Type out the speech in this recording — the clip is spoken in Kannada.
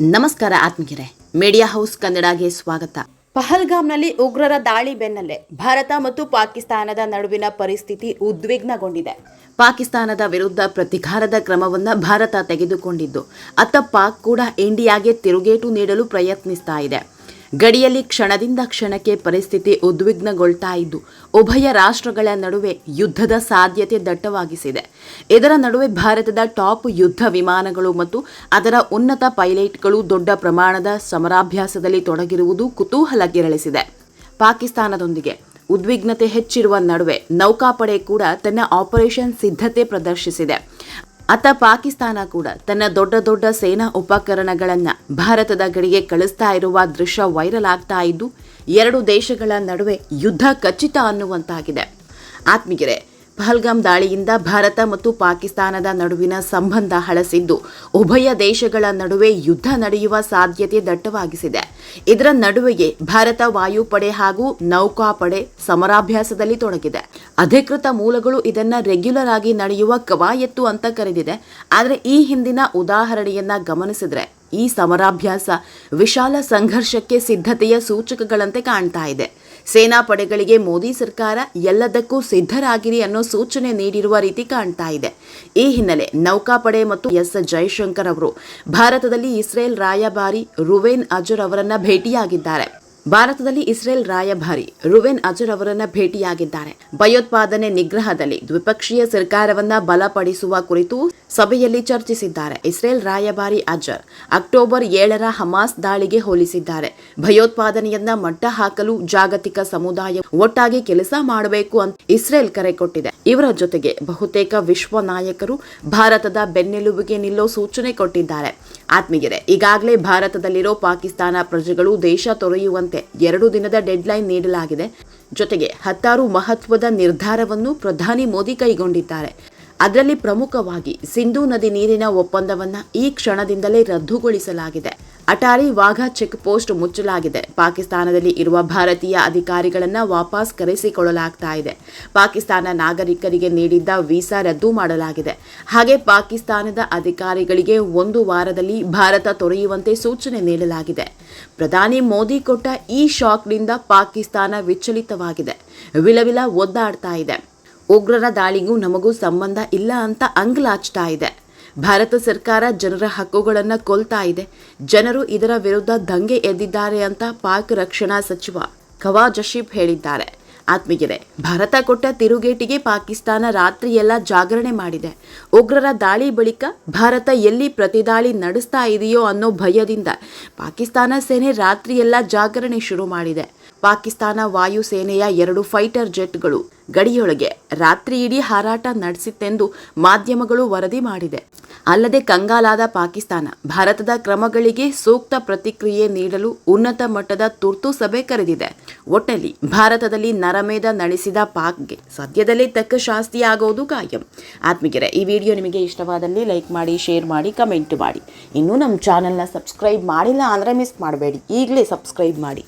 ನಮಸ್ಕಾರ ಆತ್ಮಗಿರೆ ಮೀಡಿಯಾ ಹೌಸ್ ಕನ್ನಡಗೆ ಸ್ವಾಗತ. ಪಹಲ್ಗಾಮ್ನಲ್ಲಿ ಉಗ್ರರ ದಾಳಿ ಬೆನ್ನಲ್ಲೇ ಭಾರತ ಮತ್ತು ಪಾಕಿಸ್ತಾನದ ನಡುವಿನ ಪರಿಸ್ಥಿತಿ ಉದ್ವಿಗ್ನಗೊಂಡಿದೆ. ಪಾಕಿಸ್ತಾನದ ವಿರುದ್ಧ ಪ್ರತಿಕಾರದ ಕ್ರಮವನ್ನ ಭಾರತ ತೆಗೆದುಕೊಂಡಿದ್ದು ಅತ್ತ ಪಾಕ್ ಕೂಡ ಇಂಡಿಯಾಗೆ ತಿರುಗೇಟು ನೀಡಲು ಪ್ರಯತ್ನಿಸ್ತಾ ಇದೆ. ಗಡಿಯಲ್ಲಿ ಕ್ಷಣದಿಂದ ಕ್ಷಣಕ್ಕೆ ಪರಿಸ್ಥಿತಿ ಉದ್ವಿಗ್ನಗೊಳ್ತಾ ಇದ್ದು, ಉಭಯ ರಾಷ್ಟ್ರಗಳ ನಡುವೆ ಯುದ್ಧದ ಸಾಧ್ಯತೆ ದಟ್ಟವಾಗಿಸಿದೆ. ಇದರ ನಡುವೆ ಭಾರತದ ಟಾಪ್ ಯುದ್ಧ ವಿಮಾನಗಳು ಮತ್ತು ಅದರ ಉನ್ನತ ಪೈಲಟ್ಗಳು ದೊಡ್ಡ ಪ್ರಮಾಣದ ಸಮರಾಭ್ಯಾಸದಲ್ಲಿ ತೊಡಗಿರುವುದು ಕುತೂಹಲ ಕೆರಳಿಸಿದೆ ಪಾಕಿಸ್ತಾನದೊಂದಿಗೆ ಉದ್ವಿಗ್ನತೆ ಹೆಚ್ಚಿರುವ ನಡುವೆ ನೌಕಾಪಡೆ ಕೂಡ ತನ್ನ ಆಪರೇಷನ್ ಸಿದ್ಧತೆ ಪ್ರದರ್ಶಿಸಿದೆ. ಅತ್ತ ಪಾಕಿಸ್ತಾನ ಕೂಡ ತನ್ನ ದೊಡ್ಡ ದೊಡ್ಡ ಸೇನಾ ಉಪಕರಣಗಳನ್ನು ಭಾರತದ ಗಡಿಗೆ ಕಳಿಸ್ತಾ ಇರುವ ದೃಶ್ಯ ವೈರಲ್ ಆಗ್ತಾ ಇದ್ದು, ಎರಡು ದೇಶಗಳ ನಡುವೆ ಯುದ್ಧ ಖಚಿತ ಅನ್ನುವಂತಾಗಿದೆ. ಆತ್ಮೀಯರೇ ಪಹಲ್ಗಾಮ್ ದಾಳಿಯಿಂದ ಭಾರತ ಮತ್ತು ಪಾಕಿಸ್ತಾನದ ನಡುವಿನ ಸಂಬಂಧ ಹಳಸಿದ್ದು. ಉಭಯ ದೇಶಗಳ ನಡುವೆ ಯುದ್ಧ ನಡೆಯುವ ಸಾಧ್ಯತೆ ದಟ್ಟವಾಗಿಸಿದೆ. ಇದರ ನಡುವೆಯೇ ಭಾರತ ವಾಯುಪಡೆ ಹಾಗೂ ನೌಕಾಪಡೆ ಸಮರಾಭ್ಯಾಸದಲ್ಲಿ ತೊಡಗಿದೆ. ಅಧಿಕೃತ ಮೂಲಗಳು ಇದನ್ನು ರೆಗ್ಯುಲರ್ ಆಗಿ ನಡೆಯುವ ಕವಾಯತ್ತು ಅಂತ ಕರೆದಿದೆ. ಆದರೆ ಈ ಹಿಂದಿನ ಉದಾಹರಣೆಯನ್ನ ಗಮನಿಸಿದ್ರೆ ಈ ಸಮರಾಭ್ಯಾಸ ವಿಶಾಲ ಸಂಘರ್ಷಕ್ಕೆ ಸಿದ್ಧತೆಯ ಸೂಚಕಗಳಂತೆ ಕಾಣ್ತಾ ಇದೆ. ಸೇನಾ ಪಡೆಗಳಿಗೆ ಮೋದಿ ಸರ್ಕಾರ ಎಲ್ಲದಕ್ಕೂ ಸಿದ್ಧರಾಗಿರಿ ಅನ್ನೋ ಸೂಚನೆ ನೀಡಿರುವ ರೀತಿ ಕಾಣ್ತಾ ಇದೆ. ಈ ಹಿನ್ನೆಲೆ ನೌಕಾಪಡೆ ಮತ್ತು ಎಸ್ ಜಯಶಂಕರ್ ಅವರು ಭಾರತದಲ್ಲಿ ಇಸ್ರೇಲ್ ರಾಯಭಾರಿ ರುವೇನ್ ಅಜರ್ ಅವರನ್ನ ಭೇಟಿಯಾಗಿದ್ದಾರೆ. ಭಾರತದಲ್ಲಿ ಇಸ್ರೇಲ್ ರಾಯಭಾರಿ ರುವೆನ್ ಅಜರ್ ಅವರನ್ನ ಭೇಟಿಯಾಗಿದ್ದಾರೆ. ಭಯೋತ್ಪಾದನೆ ನಿಗ್ರಹದಲ್ಲಿ ದ್ವಿಪಕ್ಷೀಯ ಸರ್ಕಾರವನ್ನ ಬಲಪಡಿಸುವ ಕುರಿತು ಸಭೆಯಲ್ಲಿ ಚರ್ಚಿಸಿದ್ದಾರೆ. ಇಸ್ರೇಲ್ ರಾಯಭಾರಿ ಅಜರ್ ಅಕ್ಟೋಬರ್ ಏಳರ ಹಮಾಸ್ ದಾಳಿಗೆ ಹೋಲಿಸಿದ್ದಾರೆ. ಭಯೋತ್ಪಾದನೆಯನ್ನ ಮಟ್ಟ ಹಾಕಲು ಜಾಗತಿಕ ಸಮುದಾಯ ಒಟ್ಟಾಗಿ ಕೆಲಸ ಮಾಡಬೇಕು ಅಂತ ಇಸ್ರೇಲ್ ಕರೆ ಕೊಟ್ಟಿದೆ. ಇವರ ಜೊತೆಗೆ ಬಹುತೇಕ ವಿಶ್ವ ನಾಯಕರು ಭಾರತದ ಬೆನ್ನೆಲುಬಿಗೆ ನಿಲ್ಲೋ ಸೂಚನೆ ಕೊಟ್ಟಿದ್ದಾರೆ. ಆತ್ಮೀಯರೇ, ಈಗಾಗಲೇ ಭಾರತದಲ್ಲಿರೋ ಪಾಕಿಸ್ತಾನ ಪ್ರಜೆಗಳು ದೇಶ ತೊರೆಯುವಂತೆ ಎರಡು ದಿನದ ಡೆಡ್ಲೈನ್ ನೀಡಲಾಗಿದೆ. ಜೊತೆಗೆ ಹತ್ತಾರು ಮಹತ್ವದ ನಿರ್ಧಾರವನ್ನು ಪ್ರಧಾನಿ ಮೋದಿ ಕೈಗೊಂಡಿದ್ದಾರೆ. ಅದರಲ್ಲಿ ಪ್ರಮುಖವಾಗಿ ಸಿಂಧೂ ನದಿ ನೀರಿನ ಒಪ್ಪಂದವನ್ನು ಈ ಕ್ಷಣದಿಂದಲೇ ರದ್ದುಗೊಳಿಸಲಾಗಿದೆ. ಅಟಾರಿ ವಾಘಾ ಚೆಕ್ ಪೋಸ್ಟ್ ಮುಚ್ಚಲಾಗಿದೆ. ಪಾಕಿಸ್ತಾನದಲ್ಲಿ ಇರುವ ಭಾರತೀಯ ಅಧಿಕಾರಿಗಳನ್ನು ವಾಪಸ್ ಕರೆಸಿಕೊಳ್ಳಲಾಗ್ತಾ ಇದೆ. ಪಾಕಿಸ್ತಾನ ನಾಗರಿಕರಿಗೆ ನೀಡಿದ್ದ ವೀಸಾ ರದ್ದು ಮಾಡಲಾಗಿದೆ. ಹಾಗೆ ಪಾಕಿಸ್ತಾನದ ಅಧಿಕಾರಿಗಳಿಗೆ ಒಂದು ವಾರದಲ್ಲಿ ಭಾರತ ತೊರೆಯುವಂತೆ ಸೂಚನೆ ನೀಡಲಾಗಿದೆ. ಪ್ರಧಾನಿ ಮೋದಿ ಕೊಟ್ಟ ಈ ಶಾಕ್ನಿಂದ ಪಾಕಿಸ್ತಾನ ವಿಚಲಿತವಾಗಿದೆ. ವಿಲವಿಲ ಒದ್ದಾಡ್ತಾ ಇದೆ. ಉಗ್ರರ ದಾಳಿಗೂ ನಮಗೂ ಸಂಬಂಧ ಇಲ್ಲ ಅಂತ ಅಂಗ್ಲಾಚ್ತಾ ಇದೆ. ಭಾರತ ಸರ್ಕಾರ ಜನರ ಹಕ್ಕುಗಳನ್ನು ಕೊಲ್ತಾ ಇದೆ. ಜನರು ಇದರ ವಿರುದ್ಧ ದಂಗೆ ಎದ್ದಿದ್ದಾರೆ ಅಂತ ಪಾಕ್ ರಕ್ಷಣಾ ಸಚಿವ ಖವಾ ಜಶೀಫ್ ಹೇಳಿದ್ದಾರೆ. ಆತ್ಮೀಯರೇ, ಭಾರತ ಕೊಟ್ಟ ತಿರುಗೇಟಿಗೆ ಪಾಕಿಸ್ತಾನ ರಾತ್ರಿಯೆಲ್ಲ ಜಾಗರಣೆ ಮಾಡಿದೆ. ಉಗ್ರರ ದಾಳಿ ಬಳಿಕ ಭಾರತ ಎಲ್ಲಿ ಪ್ರತಿದಾಳಿ ನಡೆಸ್ತಾ ಇದೆಯೋ ಅನ್ನೋ ಭಯದಿಂದ ಪಾಕಿಸ್ತಾನ ಸೇನೆ ರಾತ್ರಿಯೆಲ್ಲ ಜಾಗರಣೆ ಶುರು ಮಾಡಿದೆ. ಪಾಕಿಸ್ತಾನ ವಾಯುಸೇನೆಯ ಎರಡು ಫೈಟರ್ ಜೆಟ್ಗಳು ಗಡಿಯೊಳಗೆ ರಾತ್ರಿ ಇಡೀ ಹಾರಾಟ ನಡೆಸಿತ್ತೆಂದು ಮಾಧ್ಯಮಗಳು ವರದಿ ಮಾಡಿದೆ. ಅಲ್ಲದೆ ಕಂಗಾಲಾದ ಪಾಕಿಸ್ತಾನ ಭಾರತದ ಕ್ರಮಗಳಿಗೆ ಸೂಕ್ತ ಪ್ರತಿಕ್ರಿಯೆ ನೀಡಲು ಉನ್ನತ ಮಟ್ಟದ ತುರ್ತು ಸಭೆ ಕರೆದಿದೆ. ಒಟ್ಟಲ್ಲಿ ಭಾರತದಲ್ಲಿ ನರಮೇಧ ನಡೆಸಿದ ಪಾಕ್ಗೆ ಸದ್ಯದಲ್ಲೇ ತಕ್ಕ ಶಾಸ್ತಿ ಆಗೋದು ಕಾಯಂ. ಆತ್ಮೀಯರೇ, ಈ ವಿಡಿಯೋ ನಿಮಗೆ ಇಷ್ಟವಾದಲ್ಲಿ ಲೈಕ್ ಮಾಡಿ, ಶೇರ್ ಮಾಡಿ, ಕಮೆಂಟ್ ಮಾಡಿ. ಇನ್ನೂ ನಮ್ಮ ಚಾನಲ್ನ ಸಬ್ಸ್ಕ್ರೈಬ್ ಮಾಡಿಲ್ಲ ಅಂದರೆ ಮಿಸ್ ಮಾಡಬೇಡಿ. ಈಗಲೇ ಸಬ್ಸ್ಕ್ರೈಬ್ ಮಾಡಿ.